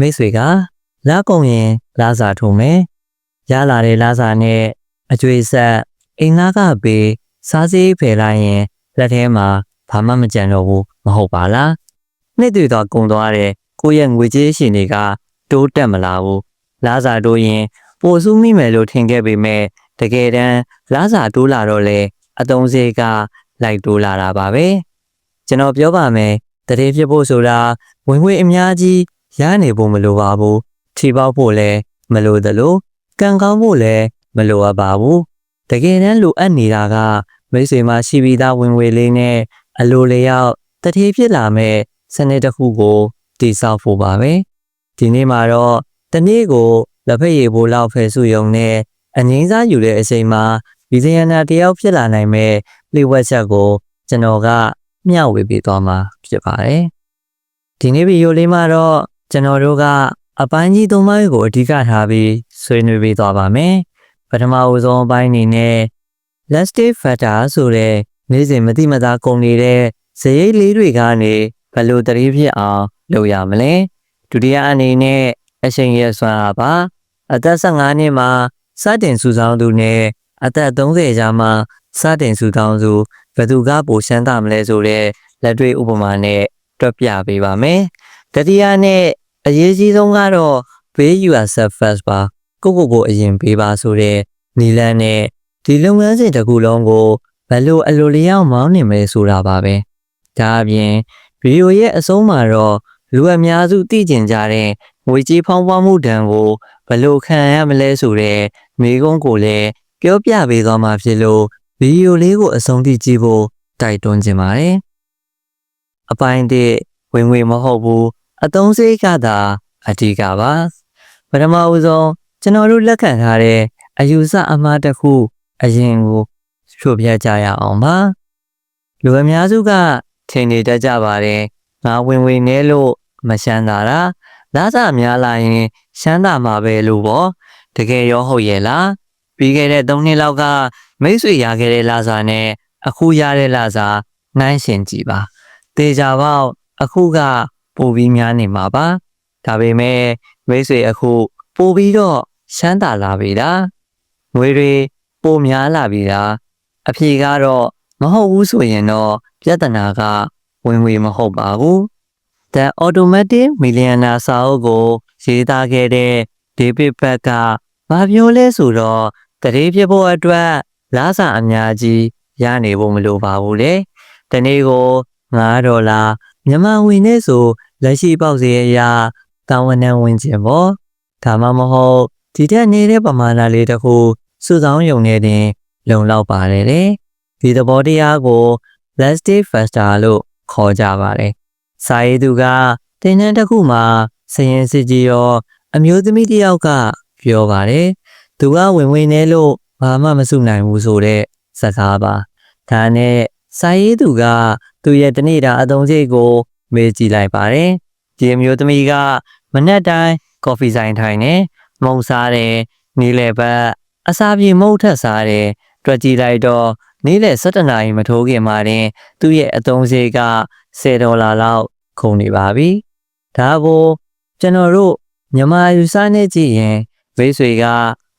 မိတ်ဆွေကလာကုန်ရင်လာစာထုံမယ်ရလာတဲ့လာစာနဲ့အကျွေးဆက်အိမ်သားကပေးစားစေးဖယ်လိုက်ရင်လက်ထဲမှာဘာမှမကြံတော့ဘူးမဟုတ်ပါလားနှစ်တွေတော့ကုံသွားတဲ့ကိုယ့်ရဲ့ငွေကြေးရှင်တွေကတိုးတက်မလာဘူးလာစာတိုးရင်ပိုစုမိမယ်လို့ထင်ခဲ့ပေမဲ့တကယ်တမ်းလာစာတိုးလာတော့လေအတုံးစေးကလိုက်တိုးလာတာပါပဲကျွန်တော်ပြောပါမယ်တတိဖြစ်ဖို့ဆိုတာဝင်ငွေအများကြီး ရနေဖို့မလိုပါဘူးထီပေါက်ဖို့လည်းမလိုသလိုကံကောင်းဖို့လည်းမလိုအပ်ပါဘူးတကယ်တမ်းလိုအပ်နေတာကမိတ်ဆွေမှာရှိပြီးသားဝင်ငွေလေးနဲ့အလိုလျောက်တတိဖြစ်လာမဲ့စနစ်တစ်ခုကိုတည်ဆောက်ဖို့ပါပဲဒီနေ့မှာတော့တနေ့ကိုလက်ဖက်ရည်ဘိုးလောက်ဖယ်စုယုံနဲ့အငိမ့်စားယူတဲ့အချိန်မှာဒီဇယနာတယောက်ဖြစ်လာနိုင်မဲ့လေဝက်ချက်ကိုကျွန်တော်ကမျှဝေပေးသွားမှာဖြစ်ပါတယ်ဒီနေ့ဗီဒီယိုလေးမှာတော့ ကျွန်တော်တို့ကအပိုင်းကြီးသုံးပိုင်းကိုအဓိကထားပြီးဆွေးနွေးပေးသွားပါမယ်ပထမဦးဆုံးအပိုင်းအနေနဲ့ Lastic Factor ဆိုတဲ့နေ့စဉ်မတိမသားကုန်နေတဲ့ဇရိတ်လေးတွေကနေဘယ်လိုတရေဖြစ်အောင်လုပ်ရမလဲဒုတိယအနေနဲ့အချိန်ရဲ့ဆွမ်းအားပါအသက်15နှစ်မှာစတင်စုဆောင်းသူနဲ့အသက်30ကြာမှစတင်စုဆောင်းသူဘယ်သူကပိုရှမ်းသာမလဲဆိုတဲ့လက်တွေ့ဥပမာနဲ့တွက်ပြပေးပါမယ် တတိယနဲ့အရေးကြီးဆုံးကတော့ pay yourself first ပါကိုကိုကိုအရင်ပေးပါဆိုတဲ့နီလန်းနဲ့ဒီလုပ်ငန်းစဉ်တစ်ခုလုံးကိုဘယ်လိုအလိုလျောက်မောင်းနေမလဲဆိုတာပါပဲဒါအပြင်ဗီဒီယိုရဲ့အဆုံးမှာတော့လူအများစုသိကျင်ကြတဲ့ငွေကြေးဖောင်းပွားမှုတန်ကိုဘယ်လိုခံရမလဲဆိုတဲ့မိကုန်းကိုလည်းပြောပြပေးသွားမှာဖြစ်လို့ဗီဒီယိုလေးကိုအဆုံးထိကြည့်ဖို့တိုက်တွန်းချင်ပါတယ်အပိုင်းတစ်ဝင်ငွေမဟုတ်ဘူး အသုံးစရိတ်ကသာအဓိကပါပထမဦးဆုံးကျွန်တော်တို့လက်ခံထားတဲ့အယူဆအမှားတစ်ခုအရင်ကိုဖြိုပြကြရအောင်ပါလူအများစုကထင်နေတတ်ကြပါတယ်ငါဝင်ဝင်နေလို့မရှမ်းသာတာလာစားများလာရင်ရှမ်းသာမှာပဲလို့ပေါ့တကယ်ရောဟုတ်ရဲ့လားပြီးခဲ့တဲ့၃နှစ်လောက်ကမိတ်ဆွေရခဲ့တဲ့လာစားနဲ့အခုရတဲ့လာစားနှိုင်းရှင်ကြည့်ပါတေချာပေါက်အခုက ပိုပြီးများနေမှာပါဒါပေမဲ့မိတ်ဆွေအခုပိုပြီးတော့ရှမ်းသာလာပြီလားငွေတွေပိုများလာပြီလားအဖြေကတော့မဟုတ်ဘူးဆိုရင်တော့ပြဿနာကဝင်ငွေမဟုတ်ပါဘူး The Automatic Millionaire စာအုပ်ကိုရေးသားခဲ့တဲ့ David Beck ကဘာပြောလဲဆိုတော့တရေဖြစ်ဖို့အတွက်လားစာအများကြီးရနေဖို့မလိုပါဘူးလေ။ဒီနေ့ကို9ဒေါ်လာ မြန်မာငွေနဲ့ဆိုလက်ရှိပေါက်စရရတာဝန်နဲ့ဝင်ကျင်ပေါ့။ဒါမှမဟုတ်ဒီတက်နေတဲ့ပမာဏလေးတစ်ခုစုဆောင်းယုံနေတင် လုံလောက်ပါတယ်လေ။ဒီသဘောတရားကို plastic faster လို့ခေါ်ကြပါတယ်။စာရေးသူကတင်တန်းတစ်ခုမှာစရင်စစ်ကြီးရောအမျိုးသမီးတစ်ယောက်ကပြောပါတယ်။သူကဝင်ဝင်နေလို့ဘာမှမစုနိုင်ဘူးဆိုတဲ့စကားပါ။ဒါနဲ့စာရေးသူက သူ့ရဲ့တနေ့တာအသုံးစရိတ်ကို မေးကြည့်လိုက်ပါတယ်။ဒီအမျိုးသမီးကမနက်တိုင်းကော်ဖီဆိုင်ထိုင်နေမုံစားတယ်နေလေဘက်အစာပြေမုတ်ထက်စားတယ်တွေ့ကြည့်လိုက်တော့နေ့လယ်7နာရီမထိုးခင်မှာတင်သူ့ရဲ့အသုံးစရိတ်က10ဒေါ်လာလောက်ကုန်နေပါပြီ။ဒါကိုကျွန်တော်တို့မြန်မာယူဆနဲ့ကြည့်ရင်မိတ်ဆွေက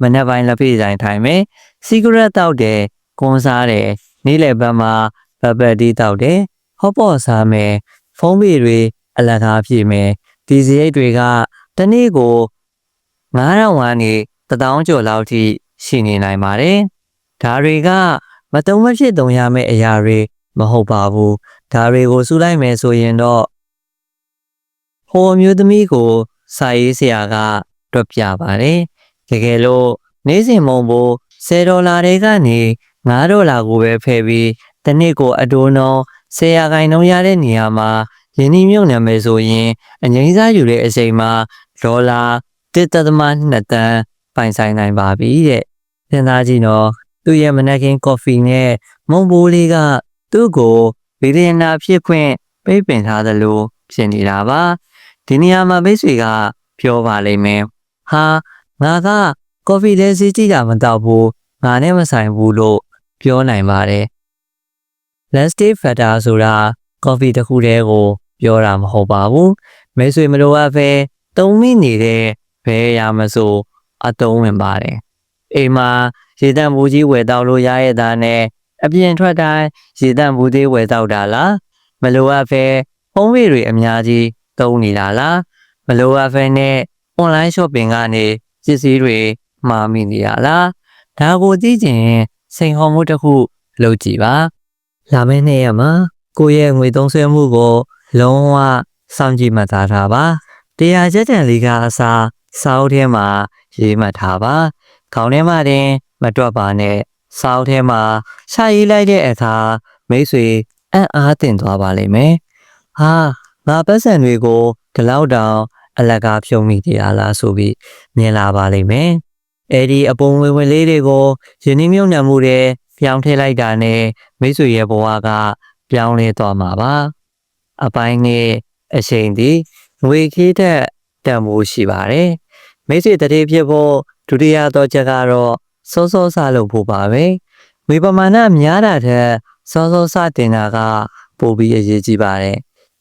မနက်ပိုင်းလက်ဖေးဆိုင်ထိုင်မယ်။စီဂရက်တောက်တယ်၊ကွန်စားတယ်၊နေ့လယ်ဘက်မှာ ဘဘက်တီးတောက်တယ်။ဟော့ပေါ့စားမယ်။ဖုန်းပေတွေအလကားပြည့်မယ်။ဒီစရိတ်တွေကတနေ့ကို9000ဝန်းနေ1000ကျော်လောက်ထိရှိနေနိုင်ပါတယ်။ဒါတွေကမတုံမဖြစ်တုံရမယ့်အရာတွေမဟုတ်ပါဘူးဒါတွေကိုစုလိုက်မယ်ဆိုရင်တော့ဟိုအမျိုးသမီးကိုစာရေးဆရာကတွက်ပြပါတယ်တကယ်လို့နေ့စဉ်မုံဖို့10ဒေါ်လာတွေကနေ9ဒေါ်လာကိုပဲဖယ်ပြီးတစ်နှစ်ကိုအတိုးနှုန်း10ရာခိုင်နှုန်းရတဲ့နေရာမှာယင်းဒီမြုပ်နှံမယ်ဆိုရင်အငိမ့်စားယူတဲ့အချိန်မှာဒေါ်လာ1.2တန်းပိုင်ဆိုင်နိုင်ပါပြီတဲ့စဉ်းစားကြည့်နော်သူ့ရဲ့မနက်ခင်းကော်ဖီနဲ့မုံဘိုးလေးကသူ့ကိုဗီဒီယနာဖြစ်ခွင့်ပိတ်ပင်ထားသလိုဖြစ်နေတာပါဒီနေရာမှာမိတ်ဆွေကပြောပါလိမ့်မယ်ဟာငါကကော်ဖီလေးစီးကြည့်တာမတော့ဘူးငါနဲ့မဆိုင်ဘူးလို့ပြောနိုင်ပါတယ် Lastic Factor ဆိုတာကော်ဖီတစ်ခုတည်းကို ပြောတာမဟုတ်ပါဘူးမိတ်ဆွေမလိုအပ်ပဲသုံးမိနေတဲ့ဘဲရမဆိုအတုံးဝင်ပါတယ်အိမ်မှာရေတန့်ဘူးကြီးဝယ်တောက်လို့ရရဲ့သားနဲ့အပြင်ထွက်တိုင်းရေတန့်ဘူးသေးဝယ်တောက်တာလားမလိုအပ်ဖဲဖုန်းပေတွေအများကြီးသုံးနေတာလားမလိုအပ်ဖဲနဲ့ online shopping ကနေပစ္စည်းတွေမှာမိနေရလားဒါကိုသိချင်ရင်စိန်ခေါ်မှုတစ်ခုလုပ်ကြည့်ပါ လာမယ့်နေ့ရက်မှာကိုယ့်ရဲ့ငွေသုံးစွဲမှုကို လုံးဝစောင့်ကြည့်မှတ်သားထားပါတရားချက်တန်လေးကအစားစာအုပ်ထဲမှာရေးမှတ်ထားပါခေါင်းထဲမှာတင် မတွက်ပါနဲ့စာအုပ်ထဲမှာရှာရေးလိုက်တဲ့အခါမိတ်ဆွေအံ့အားသင့်သွားပါလိမ့်မယ်ဟာငါပတ်စံတွေကိုဒီလောက်တောင်အလကားဖြုံမိတရားလားဆိုပြီးမြင်လာပါလိမ့်မယ်အဲ့ဒီအပုံဝင်ဝင်လေးတွေကိုယင်းနှမြုံနှံမှုတွေ ပြောင်းထည့်လိုက်တာနဲ့မိတ်ဆွေရဲ့ဘဝကပြောင်းလဲသွားမှာပါအပိုင်းနဲ့အချိန်ဒီငွေခေးတဲ့တန်ဖိုးရှိပါတယ်မိတ်ဆွေတတိဖြစ်ဖို့ဒုတိယသောချက်ကတော့စောစောစလုပ်ဖို့ပါပဲငွေပမာဏများတာထက်စောစောစတင်တာကပိုပြီးအရေးကြီးပါတယ်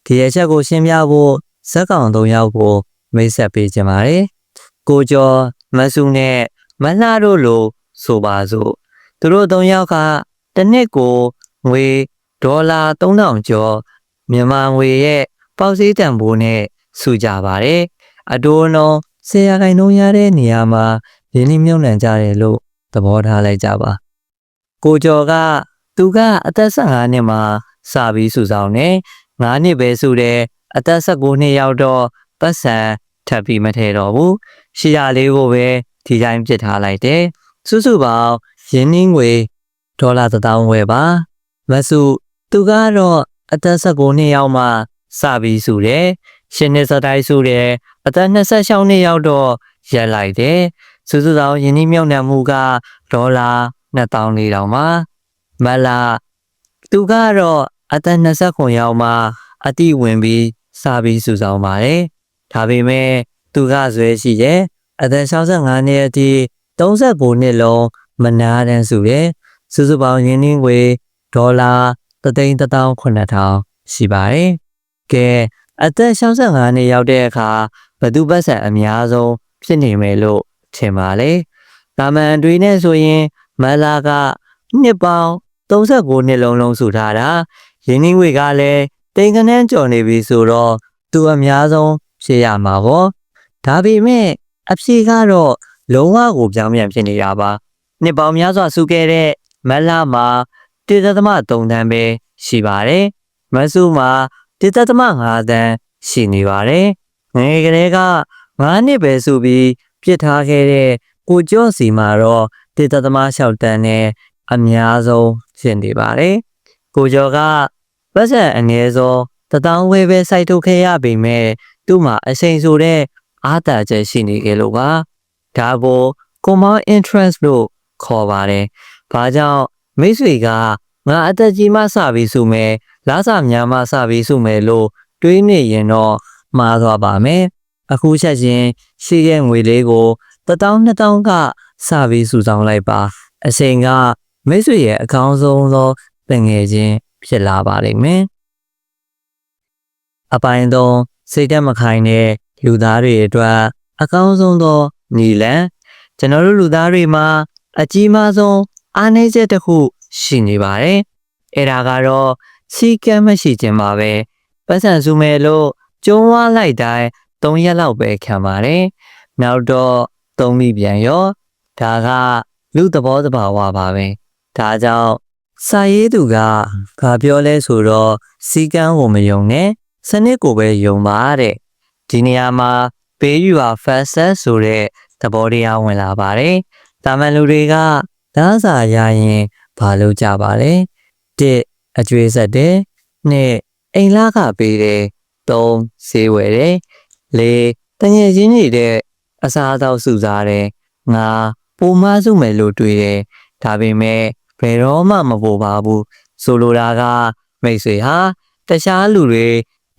ဒီအချက်ကိုရှင်းပြဖို့ဇက်ကောင်၃ယောက်ကိုမိတ်ဆက်ပေးကြပါတယ်ကိုကျော်မဆုနဲ့မလှတို့လိုဆိုပါစို့ သူတို့၃ယောက်ကတစ်နှစ်ကိုငွေဒေါ်လာ3000ကျော်မြန်မာငွေရဲ့ပေါက်စည်းတန်ဖိုးနဲ့စုကြပါတယ်အတိုးအနှုံဆရာခိုင်နှုံးရတဲ့နေရာမှာရင်းနှီးမြှုပ်နှံကြတယ်လို့သဘောထားလိုက်ကြပါကိုကျော်ကသူကအသက်15နှစ်မှာစပြီးစုဆောင်နေ9နှစ်ပဲစုတယ်အသက်19နှစ်ရောက်တော့ပတ်စံထပ်ပြီးမထည့်တော့ဘူးရှီယာလေးကိုပဲဒီတိုင်းပြစ်ထားလိုက်တယ်စုစုပေါင်း ရင်းနှီးငွေဒေါ်လာ1000ဝယ်ပါမစုသူကတော့အသက်19နှစ်ရောက်မှစပြီးစုတယ်ရှင်းနေစတိုင်းစုတယ်အသက်26နှစ်ရောက်တော့ရက်လိုက်တယ်စုစုပေါင်းရင်းနှီးမြှုပ်နှံမှုကဒေါ်လာ2400ပါမလာသူကတော့အသက်29ရောက်မှအတိဝင်ပြီးစပြီးစုဆောင်ပါတယ်ဒါပေမဲ့သူကဇွဲရှိရဲ့အသက်65နှစ်အထိ39နှစ်လုံး မနာတန်းစုတယ်စုစုပေါင်းရင်းနှီးငွေဒေါ်လာ3,900ရှိပါတယ်ကဲအသက်65နှစ်ရောက်တဲ့အခါဘသူပတ်စံအများဆုံးဖြစ်နေမယ်လို့ထင်ပါလေတာမန်တွေနဲ့ဆိုရင်မလာကနှစ်ပေါင်း39နှစ်လုံးလုံးစုထားတာရင်းနှီးငွေကလည်းတိမ်ခနန်းကျော်နေပြီဆိုတော့သူအများဆုံးဖြစ်ရမှာပေါ့ဒါပေမဲ့အဖြေကတော့လုံးဝကိုပြောင်းပြန်ဖြစ်နေတာပါ နှစ်ပေါင်းများစွာစုခဲ့တဲ့မလာမှာတည်သမ3တန်းပဲရှိပါတယ်မဆုမှာတည်သမ5တန်းရှိနေပါတယ်ငယ်ကလေးက9နှစ်ပဲစုပြီးပြစ်ထားခဲ့တဲ့ကိုကျော့စီမှာတော့တည်သမ6တန်းနဲ့အများဆုံးဖြစ်နေပါတယ်ကိုကျော်ကပတ်စံအငယ်ဆုံးတထောင်ဝဲပဲစိုက်ထုတ်ခဲ့ရပေမဲ့သူ့မှာအချိန်ဆိုတဲ့အားတာချက်ရှိနေကြလို့ပါဒါကို common interest လို့ ခေါ်ပါတယ်ဘာကြောင့်မိတ်ဆွေကငါအသက်ကြီးမှစပြီးစုမယ်လားစာများမှစပြီးစုမယ်လို့တွေးနေရင်တော့မှားသွားပါမယ်အခုချက်ချင်းရှိတဲ့ငွေလေးကို1000 2000ကစပြီးစုဆောင်လိုက်ပါအချိန်ကမိတ်ဆွေရဲ့အကောင်းဆုံးသောတငယ်ချင်းဖြစ်လာပါလိမ့်မယ်အပိုင်းသုံးစိတ်တက်မခိုင်တဲ့လူသားတွေအတွက်အကောင်းဆုံးသောနီလန်ကျွန်တော်တို့လူသားတွေမှာ အကြီးမားဆုံးအားနည်းချက်တစ်ခုရှိနေပါတယ်။အဲ့ဒါကတော့စီကံမရှိခြင်းပါပဲ။ပတ်စံစုမယ်လို့ကျုံးဝါလိုက်တိုင်း၃ရက်လောက်ပဲခံပါတယ်။နောက်တော့သုံးမိပြန်ရောဒါကလူသဘောတဘာဝပါပဲ။ဒါကြောင့်စာရေးသူကဘာပြောလဲဆိုတော့စီကံကိုမယုံနဲ့စနစ်ကိုပဲယုံပါတဲ့။ဒီနေရာမှာ pay you are faster ဆိုတဲ့သဘောတရားဝင်လာပါတယ်။ တာမန်လူတွေကသားစာရရင်ဘာလို့ကြပါလဲ။တစ်အကျွေးဆက်တယ်။နှစ်အိမ်လာကပေးတယ်။သုံးဈေးဝယ်တယ်။လေးတငယ်ချင်းတွေတဲ့အစားအသောက်စုစားတယ်။ငါပုံမစုမယ်လို့တွေးတယ်။ဒါပေမဲ့ဘယ်တော့မှမပိုပါဘူး။ဆိုလိုတာကမိတ်ဆွေဟာတခြားလူတွေ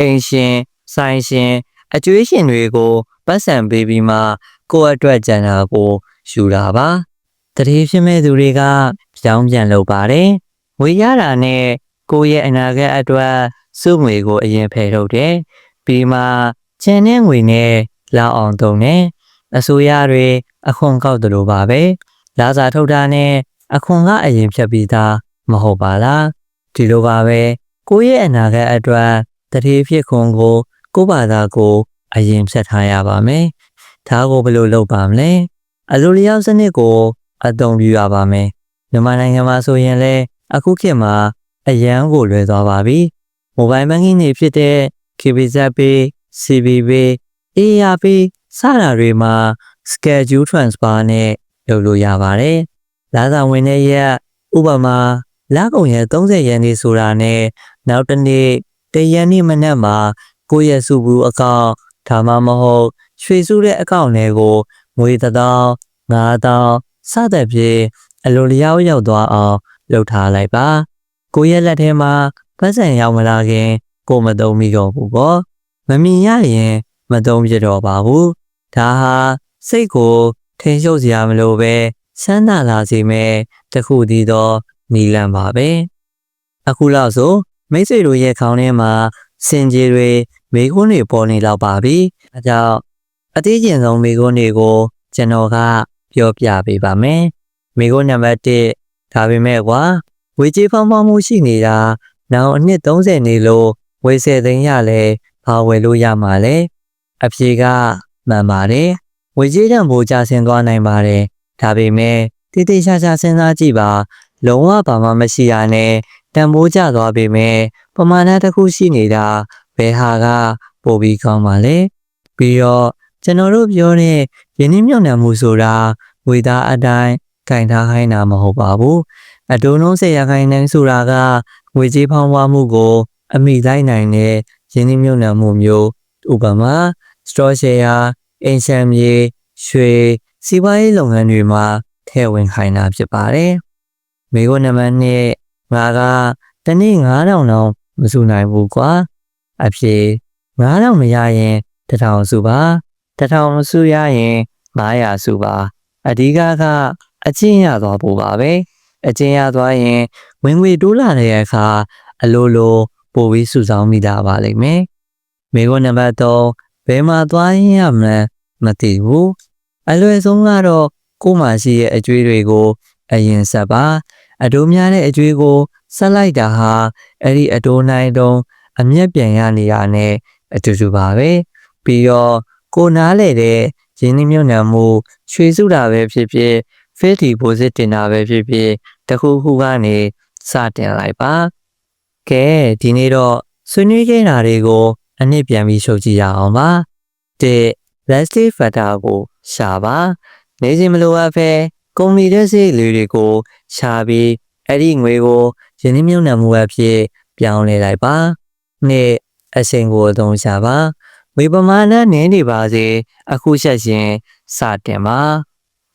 အိမ်ရှင်ဆိုင်ရှင်အကျွေးရှင်တွေကိုပတ်စံပေးပြီးမှကိုယ့်အတွက်ကြံတာကို ယူတာပါတတိဖြစ်မဲ့သူတွေကပြောင်းပြန်လုပ်ပါတယ်ဝေရတာနဲ့ကိုယ့်ရဲ့အနာဂတ်အတွက်စုငွေကိုအရင်ဖယ်ထုတ်တယ်ပြီးမှချန်တဲ့ငွေနဲ့လောက်အောင်သုံးတယ်အစိုးရတွေအခွန်ကောက်တယ်လို့ပါပဲလာစာထုတ်တာနဲ့အခွန်ကအရင်ဖြတ်ပြီးသားမဟုတ်ပါလားဒီလိုပါပဲကိုယ့်ရဲ့အနာဂတ်အတွက်တတိဖြစ်ခွန်ကို ကိုယ့်ဘာသာကို အရင်ဖြတ်ထားရပါမယ်ဒါကိုဘယ်လိုလုပ်ပါမလဲ အလိုလျောက်စနစ်ကိုအသုံးပြုရပါမယ်မြန်မာနိုင်ငံမှာဆိုရင်လည်းအခုခေတ်မှာအရန်ကိုလွယ်သွားပါပြီ။ Mobile Banking တွေဖြစ်တဲ့ KBZ Pay, CB Pay, ARP စတာတွေမှာ Schedule Transfer နဲ့လုပ်လို့ရပါတယ်။လာသာဝင်တဲ့ရက်ဥပမာလကုန်ရက်30ရက်နေ့ဆိုတာနဲ့နောက်တစ်နေ့တရက်နေ့မနက်မှာကိုယ့်ရဲ့စုဘူးအကောင့်ဒါမှမဟုတ်ရွှေစုတဲ့အကောင့်တွေကို ငွေတစ်သောင်းငါးသောင်းစသဖြင့်အလိုလျောက်ရောက်သွားအောင်လုပ်ထားလိုက်ပါကိုယ့်ရဲ့လက်ထဲမှာပတ်စံရောက်မလာခင် ကိုမသုံးမိတော့ဘူးပေါ့မမြင်ရရင်မသုံးပြတော့ပါဘူးဒါဟာစိတ်ကိုထင်ရှုပ်စရာမလိုပဲချမ်းသာလာစေမယ်တခုတည်းသောနီလန်ပါပဲအခုလောက်ဆိုမိတ်ဆွေတို့ရဲ့ခေါင်းထဲမှာစင်ကြီးတွေမိခွန်းတွေပေါ်နေတော့ပါပြီအဲကြောင့် အသေးကျင်ဆုံးမိခွန်းတွေကိုကျွန်တော်ကပြောပြပေးပါမယ်မိခွန်းနံပါတ်1ဒါပေမဲ့ကွာဝေကြီးဖောင်းဖောင်းမှုရှိနေတာနောက်အနှစ်30နေလို့ဝေဆယ်သိန်းရလဲဘာဝယ်လို့ရမှာလဲအဖြေကမှန်ပါတယ်ဝေကြီးတံပိုးကြဆင်းသွားနိုင်ပါတယ်ဒါပေမဲ့တိတိကျကျစဉ်းစားကြည့်ပါလုံးဝဘာမှမရှိရနဲ့တံပိုးကျသွားပေမဲ့ပမာဏတစ်ခုရှိနေတာဘယ်ဟာကပိုပြီးကောင်းပါလဲပြီးတော့ ကျွန်တော်တို့ပြောတဲ့ယင်းနှမြုံနယ်မှုဆိုတာဝေသားအတိုင်းကင်ထားခိုင်းတာမဟုတ်ပါဘူးအတုံးလုံးဆရာခိုင်နှန်းဆိုတာကငွေကြေးဖောင်းပွားမှုကို အမိလိုက်နိုင်တဲ့ယင်းနှမြုံနယ်မှုမျိုးဥပမာ store share အင်ရှမ်မြေရွှေစီးပွားရေးလုပ်ငန်းတွေမှာထည့်ဝင်ခိုင်းတာဖြစ်ပါတယ်မိခိုးနံပါတ်1ငါကတနေ့9000တောင်မစုနိုင်ဘူးကွာအဖြေ9000မရရင်1000စုပါ 1000မစုရရင်900စုပါအဓိကကအချင်းရသွားဖို့ပါပဲအချင်းရသွားရင်ဝင်ငွေတိုးလာတဲ့အခါအလိုလိုပို့ပြီးစုဆောင်းမိတာပါလိမ့်မယ်မိခိုးနံပါတ်3ဘယ်မှာသွားရင်ရမလဲမသိဘူးအလွယ်ဆုံးကတော့ကိုယ်မှရှိရဲ့အကျွေးတွေကိုအရင်ဆက်ပါအတိုးများတဲ့အကျွေးကိုဆက်လိုက်တာဟာအဲ့ဒီအတိုးနိုင်တုံးအမျက်ပြန်ရနေတာနဲ့အတူတူပါပဲပြီးတော့ ကိုနားလေတဲ့ရင်းနှီးမြှုပ်နှံမှုရွှေစုတာပဲဖြစ်ဖြစ် fixed deposit တင်တာပဲဖြစ်ဖြစ်တခုခုကနေစတင်လိုက်ပါကဲဒီနေ့တော့ဆွေးနွေးခဲ့တာတွေကို အနည်းပြန်ပြီးရှုပ်ကြည့်ရအောင်ပါတဲ့ plastic factor ကိုရှာပါ နေစဉ်မလိုအပ်ဖဲကုမ္ပဏီတဲ့စိတ်လေးတွေကိုရှာပြီးအဲ့ဒီငွေကိုယင်းနှမြုံနှံမှုအဖြစ်ပြောင်းလဲလိုက်ပါနှစ်အချိန်ကိုအသုံးချပါ ဝေပမာဏနင်းနေပါစေအခုချက်ချင်းစတင်ပါ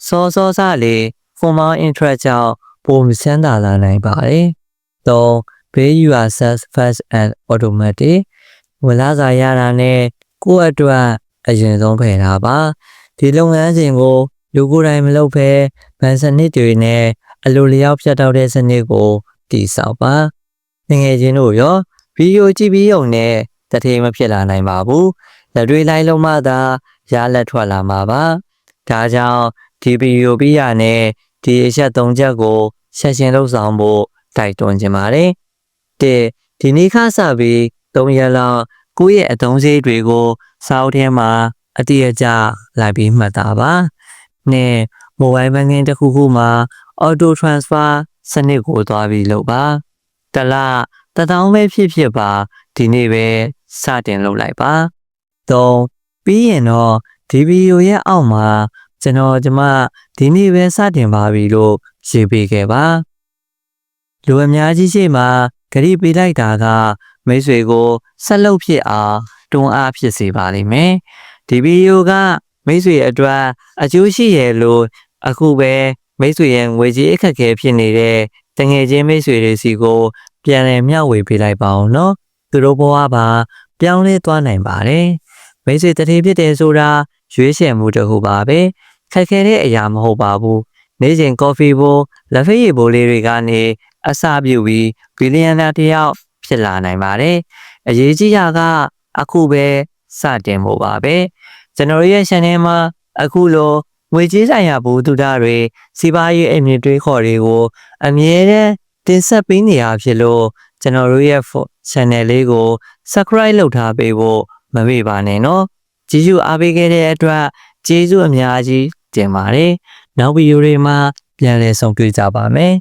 စောစောစလေး formal interest ကြောင့်ပုံစံသာလာနိုင်ပါတယ်သုံး pay yourself fast and automatic ဝလာစာရတာနဲ့ကိုယ့်အတွက်အရင်ဆုံးဖယ်ထားပါဒီလုပ်ငန်းစဉ်ကိုလူကိုယ်တိုင်မလုပ်ဘဲဗန်စနစ်တွေနဲ့အလိုလျောက်ဖြတ်တောက်တဲ့စနစ်ကိုတည်ဆောက်ပါငငယ်ချင်းတို့ရောဗီဒီယိုကြည့်ပြီးုံနဲ့တထေးမဖြစ်လာနိုင်ပါဘူး လက်တွေလိုက်လုံးမှသာရလက်ထွက်လာမှာပါဒါကြောင့်ဒီဗီဒီယိုပြီးရနဲ့ဒီအချက်၃ချက်ကိုဆက်ရှင်လုပ်ဆောင်ဖို့တိုက်တွန်းချင်ပါတယ်တဲ့ဒီနေ့ခါစပြီး၃ရက်လောက်ကိုယ့်ရဲ့အသုံးစရိတ်တွေကိုစာအုပ်ထဲမှာအတိအကျလိုက်ပြီးမှတ်သားပါနဲ့ mobile banking တစ်ခုခုမှာ auto transfer စနစ်ကိုသွားပြီးလုပ်ပါတလားတထောင်ပဲဖြစ်ဖြစ်ပါဒီနေ့ပဲစတင်လုပ်လိုက်ပါ ၃ပြီးရင်တော့ဒီဗီဒီယိုရဲ့အောက်မှာကျွန်တော်ကျမဒီနေ့ပဲစတင်ပါပြီလို့ရေးပေးခဲ့ပါလူအများကြီးရှိမှဂရိပေးလိုက်တာက မိတ်ဆွေကိုဆက်လုပ်ဖြစ်အောင်တွန်းအားဖြစ်စေပါလိမ့်မယ်ဒီဗီဒီယိုကမိတ်ဆွေအတွက်အကျိုးရှိရလို့အခုပဲမိတ်ဆွေရဲ့ငွေကြေးအခက်အခဲဖြစ်နေတဲ့တငယ်ချင်းမိတ်ဆွေတွေစီကို ပြန်လည်မျှဝေပေးလိုက်ပါအောင်နော်သူတို့ဘဝပါပြောင်းလဲသွားနိုင်ပါတယ် မိတ်ဆွေတတိဖြစ်တယ်ဆိုတာရွေးချယ်မှုတစ်ခုပါပဲခက်ခဲတဲ့အရာမဟုတ်ပါဘူးနေ့စဉ်ကော်ဖီဘိုးလက်ဖက်ရည်ဘိုးလေးတွေကနေအစာပြုတ်ပြီးဘီလီယံနာတစ်ယောက်ဖြစ်လာနိုင်ပါတယ်အရေးကြီးတာကအခုပဲစတင်ဖို့ပါပဲကျွန်တော်တို့ရဲ့ channel မှာအခုလိုငွေကြေးဆိုင်ရာဘူတုဒတွေစီးပွားရေးအမြင့်တွေးခေါ်တွေကို အမြဲတမ်းတင်ဆက်ပေးနေရဖြစ်လို့ကျွန်တော်တို့ရဲ့ fo- channel လေးကို subscribe လုပ်ထားပေးဖို့ မမေ့ပါနဲ့နော်ကြည့်ရှုအားပေးခဲ့တဲ့အတွက်ကျေးဇူးအများကြီးတင်ပါတယ်နောက်ဗီဒီယိုတွေမှာပြန်လည်ဆုံတွေ့ကြပါမယ်